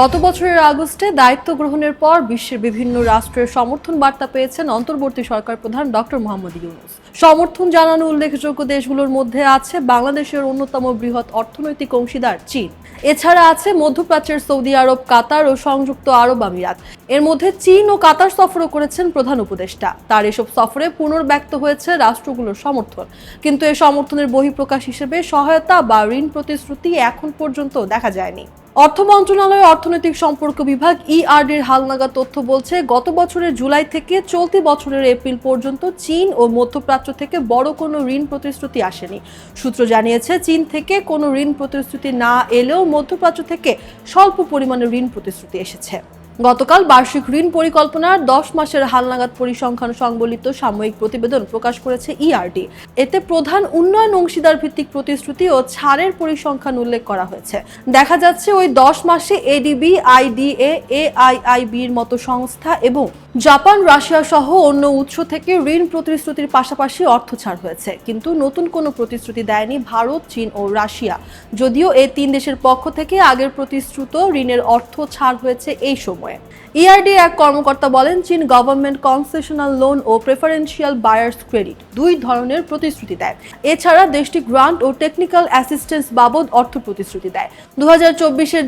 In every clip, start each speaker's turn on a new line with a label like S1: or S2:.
S1: গত বছরের আগস্টে দায়িত্ব গ্রহণের পর বিশ্বের বিভিন্ন রাষ্ট্রের সমর্থন বার্তা পেয়েছেন অন্তর্বর্তী সরকার প্রধান ডক্টর মোহাম্মদ ইউনুস। সমর্থন জানানো উল্লেখযোগ্য দেশগুলোর মধ্যে আছে বাংলাদেশের অন্যতম বৃহৎ অর্থনৈতিক অংশীদার চীন। এছাড়া আছে মধ্যপ্রাচ্যের সৌদি আরব, কাতার ও সংযুক্ত আরব আমিরাত। এর মধ্যে চীন ও কাতার সফরও করেছেন প্রধান উপদেষ্টা। তার এসব সফরে পুনর্ব্যক্ত হয়েছে রাষ্ট্রগুলোর সমর্থন। কিন্তু এ সমর্থনের বহিঃপ্রকাশ হিসেবে সহায়তা বা ঋণ প্রতিশ্রুতি এখন পর্যন্ত দেখা যায়নি। অর্থ মন্ত্রণালয়ের অর্থনৈতিক সম্পর্ক বিভাগ ইআরডির হালনাগা তথ্য বলছে, গত বছরের জুলাই থেকে চলতি বছরের এপ্রিল পর্যন্ত চীন ও মধ্যপ্রাচ্য থেকে বড় কোনো ঋণ প্রতিশ্রুতি আসেনি। সূত্র জানিয়েছে, চীন থেকে কোনো ঋণ প্রতিশ্রুতি না এলেও মধ্যপ্রাচ্য থেকে স্বল্প পরিমাণে ঋণ প্রতিশ্রুতি এসেছে। গতকাল বার্ষিক ঋণ পরিকল্পনার দশ মাসের হালনাগাদ পরিসংখ্যান সংবলিত সাময়িক প্রতিবেদন প্রকাশ করেছে ইআরডি এতে প্রধান উন্নয়ন অংশীদার ভিত্তিক প্রতিশ্রুতি ও ছাড়ের পরিসংখ্যান উল্লেখ করা হয়েছে। দেখা যাচ্ছে ওই দশ মাসে এডিবি আইডিএ এআইআইবির মতো সংস্থা এবং জাপান, রাশিয়া সহ অন্য উৎস থেকে ঋণ প্রতিশ্রুতির পাশাপাশি অর্থ ছাড় হয়েছে। কিন্তু নতুন কোনো প্রতিশ্রুতি দেয়নি ভারত, চীন ও রাশিয়া। যদিও এই তিন দেশের পক্ষ থেকে আগের প্রতিশ্রুত ঋণের অর্থ ছাড় হয়েছে এই সময়ে। ইআরডি এক কর্মকর্তা বলেন, চীন গভর্নমেন্ট কনসেশনাল লোন ও প্রেফারেন্সিয়াল বায়ার্স ক্রেডিট দুই ধরনের প্রতিশ্রুতি দেয়। এছাড়া দেশটি গ্রান্ট ও টেকনিক্যাল অ্যাসিস্ট্যান্স বাবদ অর্থ প্রতিশ্রুতি দেয়। দু হাজার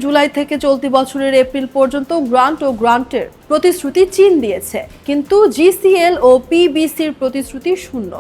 S1: জুলাই থেকে চলতি বছরের এপ্রিল পর্যন্ত গ্রান্ট ও গ্রান্টের প্রতিশ্রুতি চীন দিয়েছে, কিন্তু জিসিএল ও পিবিসির প্রতিশ্রুতি শূন্য।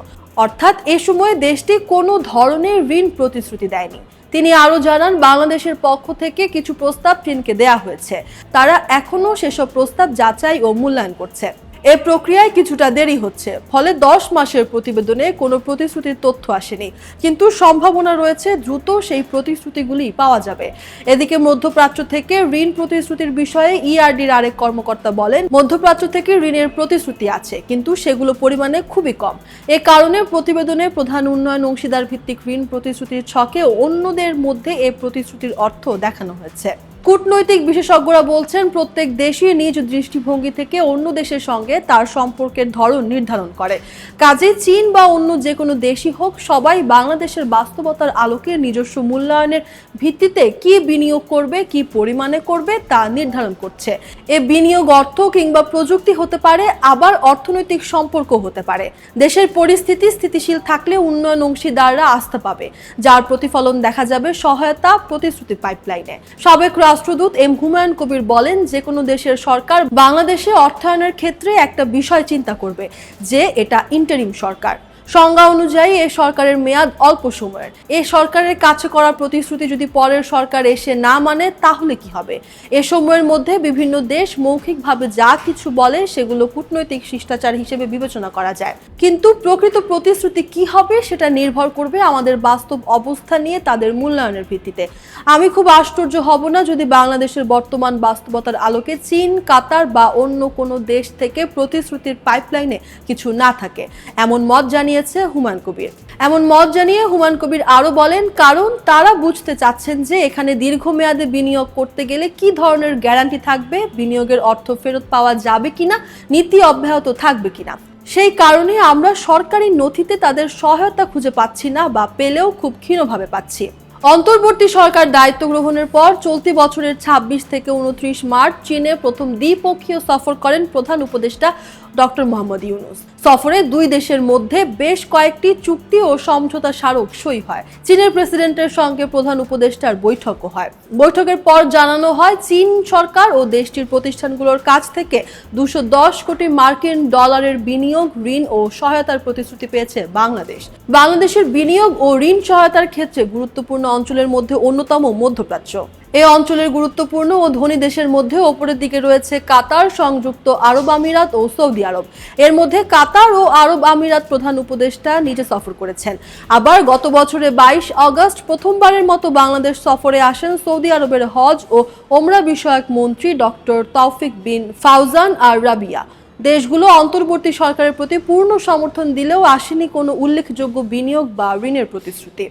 S1: অর্থাৎ এ সময় দেশটি কোনো ধরনের ঋণ প্রতিশ্রুতি দেয়নি। তিনি আরও জানান, বাংলাদেশের পক্ষ থেকে কিছু প্রস্তাব চীনকে দেয়া হয়েছে। তারা এখনও সেসব প্রস্তাব যাচাই ও মূল্যায়ন করছে। এ প্রক্রিয়ায় কিছুটা দেরি হচ্ছে, ফলে দশ মাসের প্রতিবেদনে কোনো প্রতিশ্রুতির তথ্য আসেনি। কিন্তু সম্ভাবনা রয়েছে, দ্রুত সেই প্রতিশ্রুতিগুলি পাওয়া যাবে। এদিকে মধ্যপ্রাচ্য থেকে ঋণ প্রতিশ্রুতির বিষয়ে ইআরডির আরেক কর্মকর্তা বলেন, মধ্যপ্রাচ্য থেকে ঋণের প্রতিশ্রুতি আছে, কিন্তু সেগুলো পরিমাণে খুবই কম। এ কারণে প্রতিবেদনে প্রধান উন্নয়ন অংশীদার ভিত্তিক ঋণ প্রতিশ্রুতির ছকে অন্যদের মধ্যে এ প্রতিশ্রুতির অর্থ দেখানো হয়েছে। কূটনৈতিক বিশেষজ্ঞরা বলছেন, প্রত্যেক দেশই নিজ দৃষ্টিভঙ্গি থেকে অন্য দেশের সঙ্গে তার সম্পর্কের ধরন নির্ধারণ করে। কাজে চীন বা অন্য যে কোনো দেশই হোক, সবাই বাংলাদেশের বাস্তবতার আলোকে নিজস্ব মূল্যায়নের ভিত্তিতে কি বিনিয়োগ করবে, কি পরিমাণে করবে তা নির্ধারণ করছে। এ বিনিয়োগ অর্থ কিংবা প্রযুক্তি হতে পারে, আবার অর্থনৈতিক সম্পর্ক হতে পারে। দেশের পরিস্থিতি স্থিতিশীল থাকলে উন্নয়ন অংশীদাররা আস্থা পাবে, যার প্রতিফলন দেখা যাবে সহায়তা প্রতিশ্রুতির পাইপলাইনে। সাবেক রাষ্ট্রদূত এম হুমায়ুন কবির বলেন যে কোনো দেশের সরকার বাংলাদেশে অর্থায়নের ক্ষেত্রে একটা বিষয় চিন্তা করবে, যে এটা ইন্টারিম সরকার। সংজ্ঞা অনুযায়ী এ সরকারের মেয়াদ অল্প সময়ের। এ সরকারের কাছে করা প্রতিশ্রুতি যদি পরের সরকার এসে না মানে তাহলে কি হবে? এ সময়ের মধ্যে বিভিন্ন দেশ মৌখিকভাবে যা কিছু বলে, সেগুলো কূটনৈতিক শিষ্টাচার হিসেবে বিবেচনা করা যায়। কিন্তু প্রকৃত প্রতিশ্রুতি কি হবে, সেটা নির্ভর করবে আমাদের বাস্তব অবস্থা নিয়ে, তাদের মূল্যায়নের ভিত্তিতে। আমি খুব আশ্চর্য হব না যদি বাংলাদেশের বর্তমান বাস্তবতার আলোকে চীন, কাতার বা অন্য কোনো দেশ থেকে প্রতিশ্রুতির পাইপলাইনে কিছু না থাকে। এমন মত জানিয়েছে হুমায়ুন কবির। এমন মত জানিয়ে হুমায়ুন কবির আরও বলেন, কারণ তারা বুঝতে চাচ্ছেন যে এখানে দীর্ঘমেয়াদে বিনিয়োগ করতে গেলে কি ধরনের গ্যারান্টি থাকবে, বিনিয়োগের অর্থ ফেরত পাওয়া যাবে কিনা, নীতি অব্যাহত থাকবে কিনা। সেই কারণে আমরা সরকারি নথিতে তাদের সহায়তা খুঁজে পাচ্ছি না বা পেলেও খুব ক্ষীণভাবে পাচ্ছি। অন্তর্বর্তী সরকার দায়িত্ব গ্রহণের পর চলতি বছরের ২৬ থেকে উনত্রিশ মার্চ চীনে প্রথম দ্বিপক্ষীয় সফর করেন প্রধান উপদেষ্টা ডক্টর মোহাম্মদ ইউনুস। সফরে দুই দেশের মধ্যে বেশ কয়েকটি চুক্তি ও সমঝোতা স্মারক সই হয়। চীনের প্রেসিডেন্টের সঙ্গে প্রধান উপদেষ্টার বৈঠকও হয়। বৈঠকের পর জানানো হয়, চীন সরকার ও দেশটির প্রতিষ্ঠানগুলোর কাছ থেকে দুশো দশ কোটি মার্কিন ডলারের বিনিয়োগ, ঋণ ও সহায়তার প্রতিশ্রুতি পেয়েছে বাংলাদেশ। বাংলাদেশের বিনিয়োগ ও ঋণ সহায়তার ক্ষেত্রে গুরুত্বপূর্ণ অঞ্চলের মধ্যে অন্যতম মধ্যপ্রাচ্য। এই অঞ্চলের গুরুত্বপূর্ণ ও ধনী দেশের মধ্যে ওপরের দিকে রয়েছে কাতার, সংযুক্ত আরব আমিরাত ও সৌদি আরব। এর মধ্যে কাতার ও আরব আমিরাত প্রধান উপদেষ্টা নিজে সফর করেছেন। আবার গত বছরে বাইশ আগস্ট প্রথমবারের মতো বাংলাদেশ সফরে আসেন সৌদি আরবের হজ ও ওমরা বিষয়ক মন্ত্রী ডক্টর তৌফিক বিন ফাউজান আর রাবিয়া। দেশগুলো অন্তর্বর্তী সরকারের প্রতি পূর্ণ সমর্থন দিলেও আসেনি কোনো উল্লেখযোগ্য বিনিয়োগ বা ঋণের প্রতিশ্রুতি।